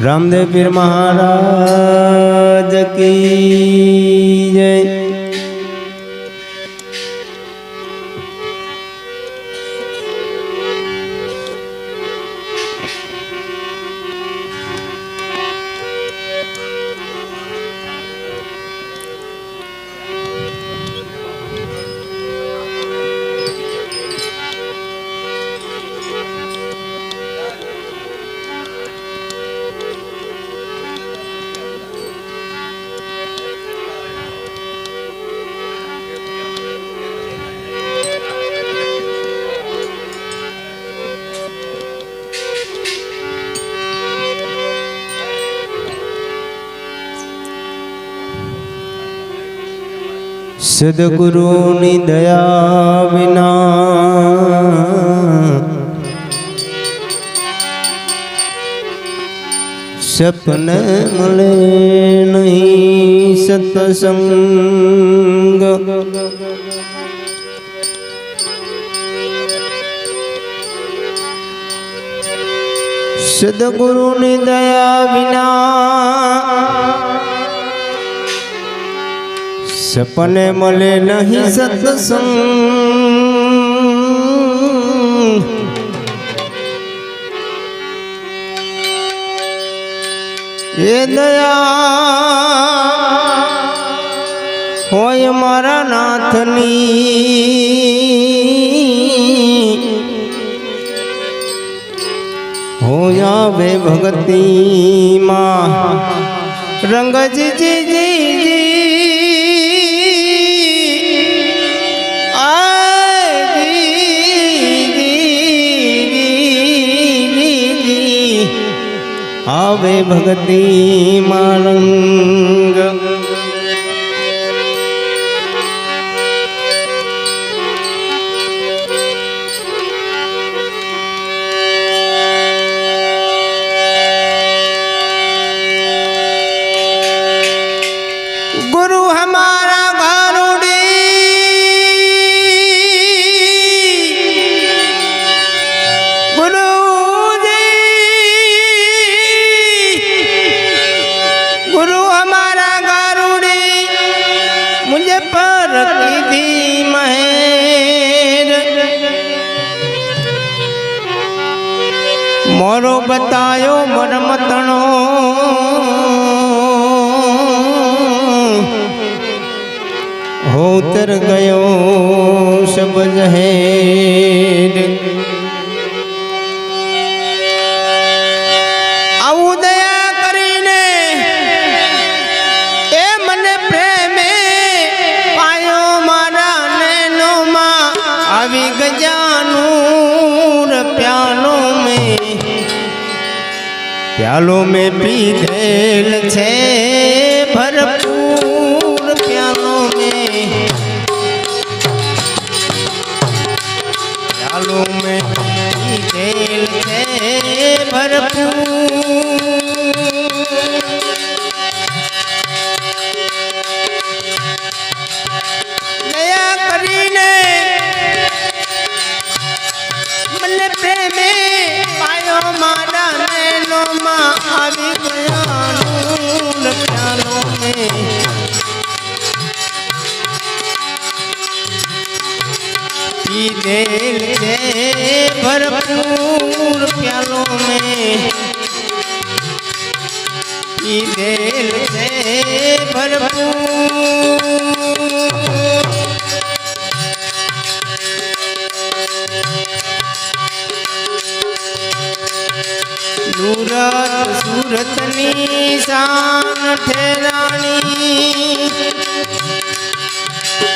રામદેવ પીર મહારાજ કી. સદગુરુની દયા વિના સપન મળે નહીં સત્સંગ. સદગુરુની દયા વિના સપને મળે નહીં સત્સંગ. એ દયા હોય મારા નાથની. હું આવે ભગતીમાં રંગજી જી આવે ભગતીમાં રંગ ઘોડો બતાયો મરમતણો હોતર ગયો સબ જહેર પ્યાલો મેં પીધેલ છે. ભરપૂર ભરપૂર પ્યાલો મેં પીધેલ છે ભરપૂર. સુરત સુરતની શાન ઠેરાણી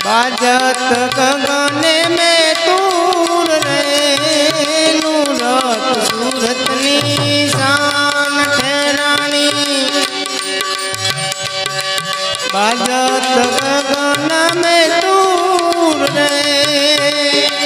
બાજત ગગને મેં સુરતની શાન ઠેરાણી બાજત ગગન મેં તૂર રે.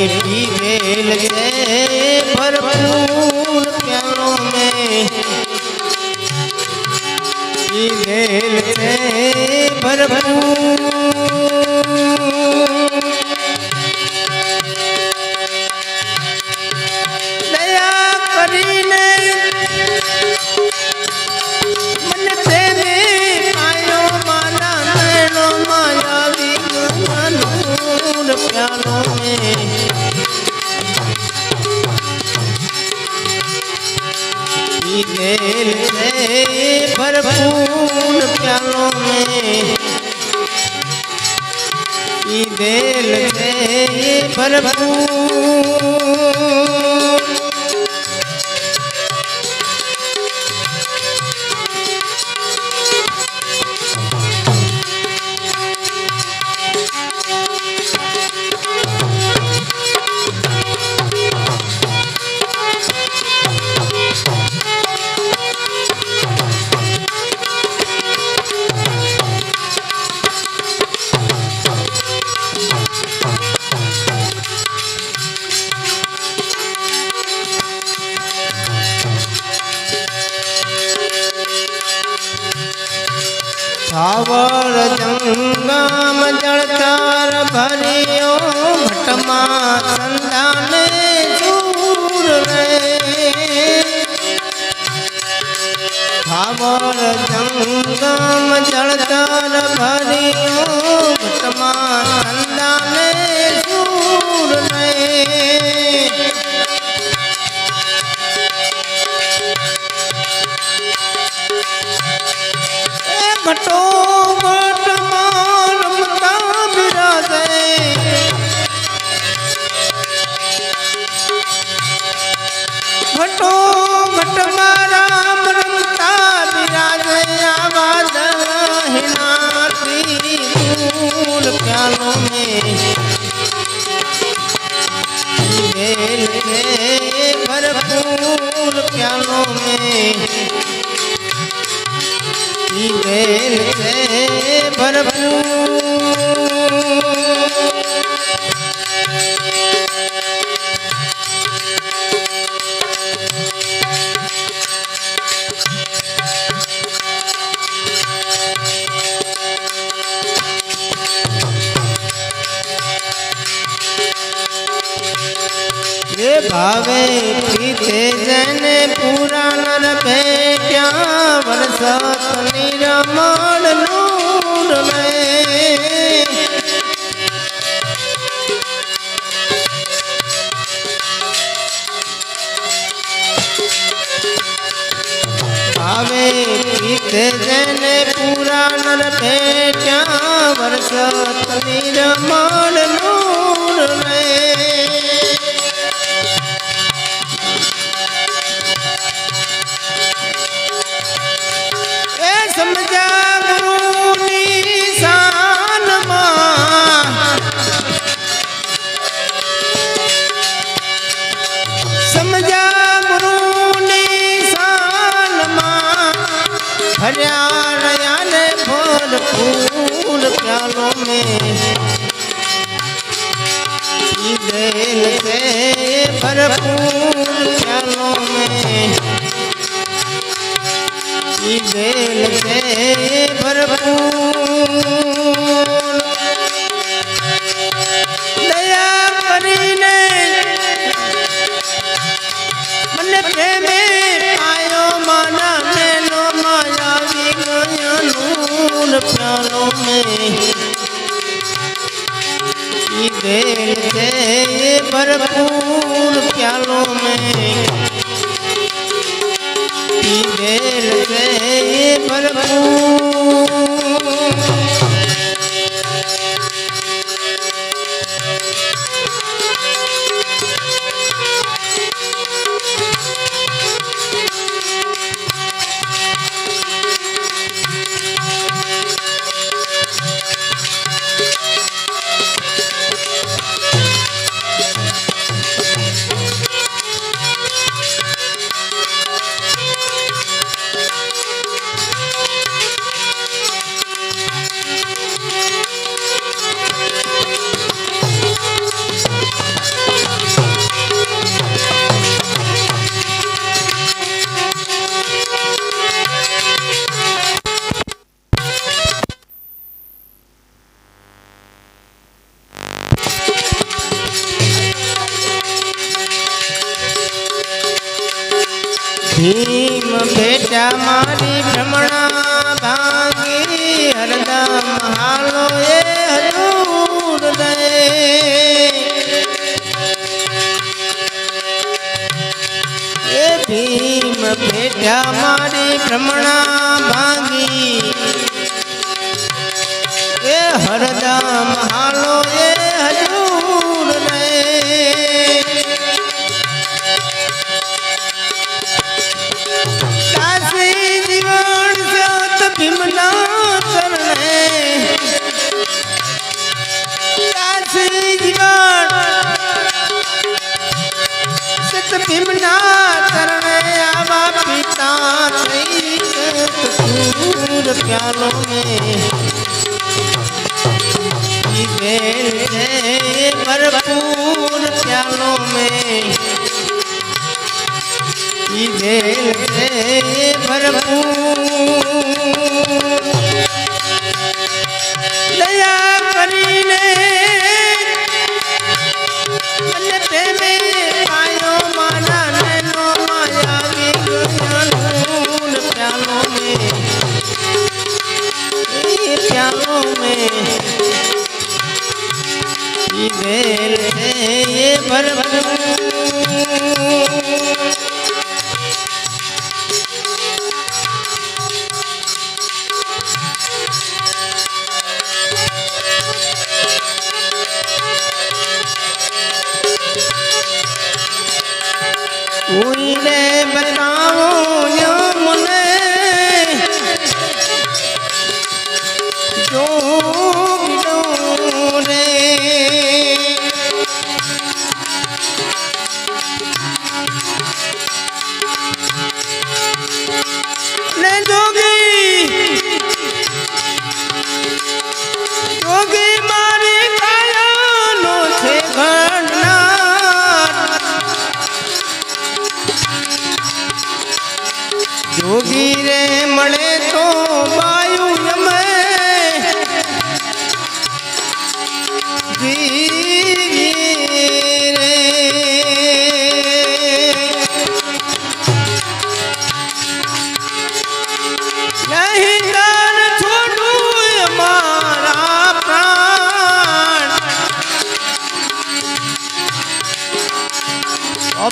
બેટી વેલ છે ભરપૂર પ્યારો મેલ છે ભરપૂર ભરપૂર પ્યાલો મેં ઈ દેલ છે ભરપૂર સાવર જંગમ જળચર ભર્યું ભટમાં સંધાને ચૂર રે એ ઘટો ભાવે પ્રીતે જને પૂરા નર ભેટ્યા વરસત નિરમળ નૂર હર્યા રહ્યા ને ભર ફૂલ પ્યાલો મેં દેલ છે ભરપૂર પ્યાલો મેં બેલ છે ભરપૂર ઈ બેલ છે ભરપૂર પ્યાલો મેં. ઈ બેલ છે ભરપૂર. રમણા ભાંગી. એ હરદમ હાલો એ હજૂર કાશી જીવન જ્યોત ભીમના ચરણે કાશી ભીમના પિતા સૂર પ્યાલો મેં ભરપૂર પ્યાલો મેં ભરપૂર. દયા ね。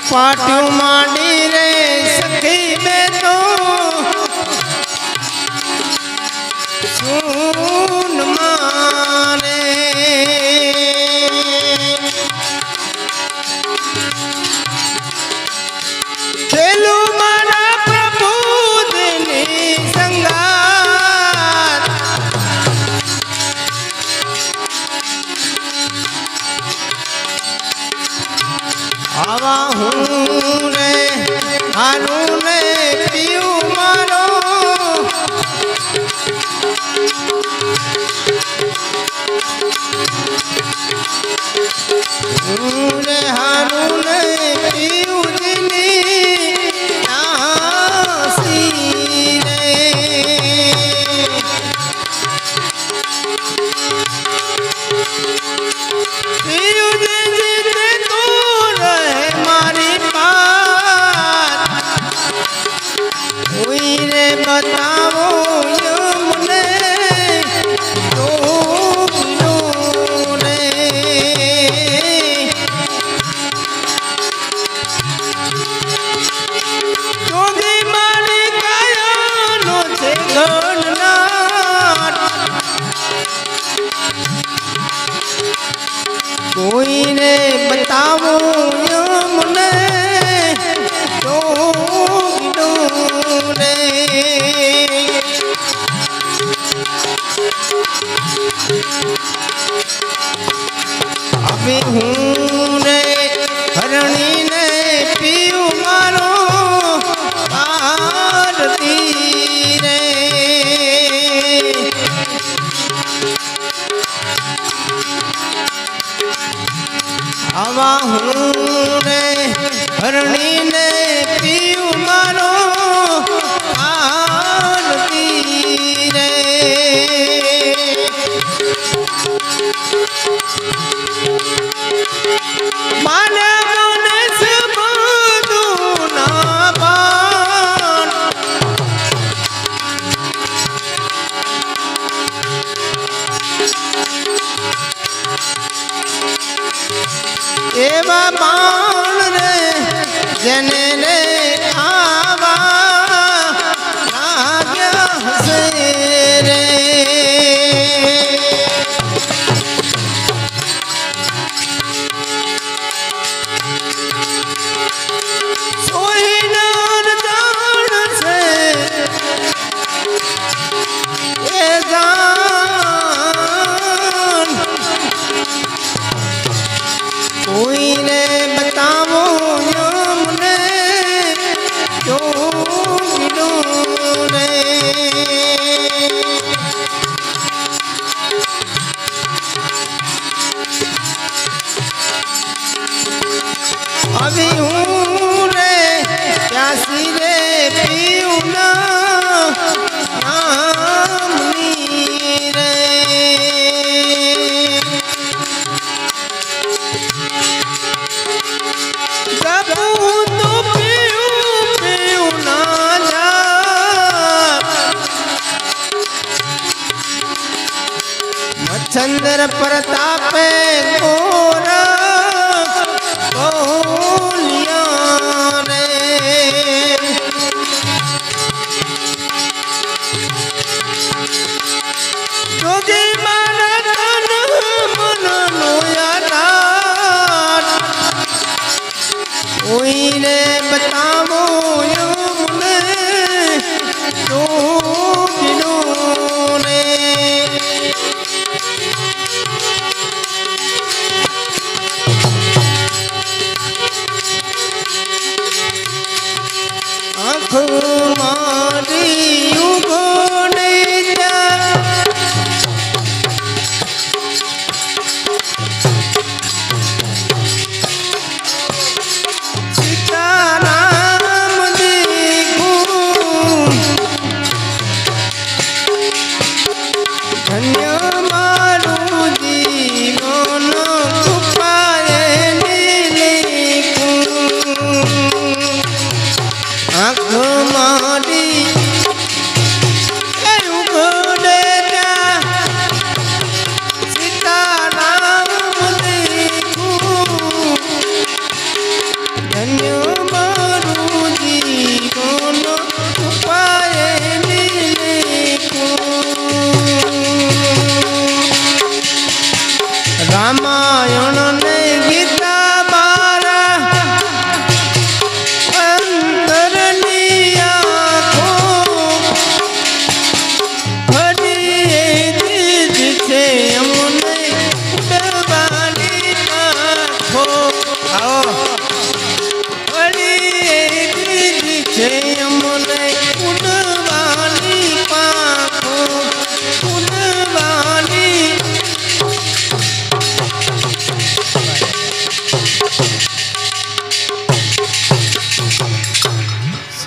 પાટ્યું માંડી રે સખી બે આવા હું રે હારું રે પીયું મારો. હું હું બાણ રે જેને ચંદ્ર પ્રતાપે ગોર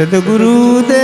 સદગુરુદેવ